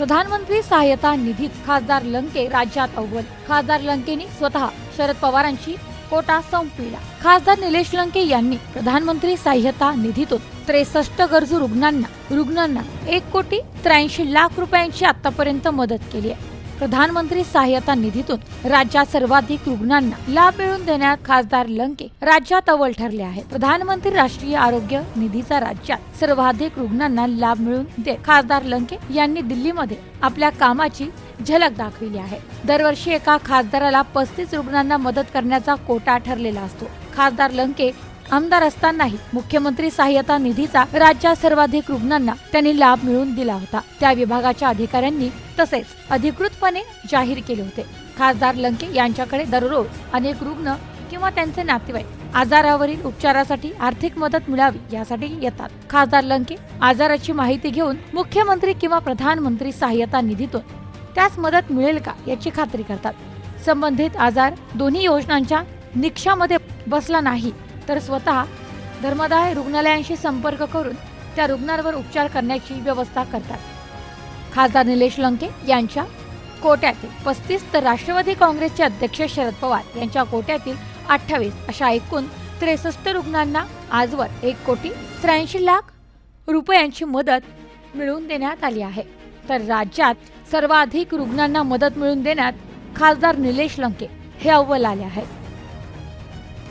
प्रधानमंत्री सहाय्यता निधीत खासदार लंके राज्यात अव्वल. खासदार लंकेनी स्वतः शरद पवारांची कोटा संपविला. खासदार निलेश लंके यांनी प्रधानमंत्री सहाय्यता निधीतून त्रेसष्ट गरजू रुग्णांना रुग्णांना एक कोटी त्र्याऐंशी लाख रुपयांची आतापर्यंत मदत केली आहे. प्रधानमंत्री सहाय्यता निधीतून राज्यात सर्वाधिक रुग्णांना लाभ मिळवून देण्यात खासदार लंके राज्यात अव्वल ठरले आहे प्रधानमंत्री राष्ट्रीय आरोग्य निधीचा राज्यात सर्वाधिक रुग्णांना लाभ मिळवून देत खासदार लंके यांनी दिल्लीमध्ये आपल्या कामाची झलक दाखविली आहे. दरवर्षी एका खासदाराला पस्तीस रुग्णांना मदत करण्याचा कोटा ठरलेला असतो. खासदार लंके आमदार असतानाही मुख्यमंत्री सहाय्यता निधीचा राज्यात सर्वाधिक रुग्णांना त्यांनी लाभ मिळवून दिला होता. त्या विभागाच्या अधिकाऱ्यांनी तसेच अधिकृतपणे जाहीर केले होते. खासदार लंके यांच्याकडे दररोज अनेक रुग्ण किंवा त्यांचे नातेवाईक आजारावरील उपचारासाठी आर्थिक मदत मिळावी यासाठी येतात. खासदार लंके आजाराची माहिती घेऊन मुख्यमंत्री किंवा प्रधानमंत्री सहाय्यता निधीतून त्यास मदत मिळेल का याची खात्री करतात. संबंधित आजार दोन्ही योजनांच्या निकषामध्ये बसला नाही. तर स्वतः धर्मदाय रुग्णालयांशी संपर्क करून त्या रुग्णांवर उपचार करण्याची व्यवस्था करतात. खासदार निलेश लंके यांच्या कोट्यातील पस्तीस तर राष्ट्रवादी काँग्रेसचे अध्यक्ष शरद पवार यांच्या कोट्यातील अठ्ठावीस अशा एकूण त्रेसष्ट रुग्णांना आजवर एक कोटी त्र्याऐंशी लाख रुपयांची मदत मिळवून देण्यात आली आहे. तर राज्यात सर्वाधिक रुग्णांना मदत मिळवून देण्यात खासदार निलेश लंके हे अव्वल आले आहेत.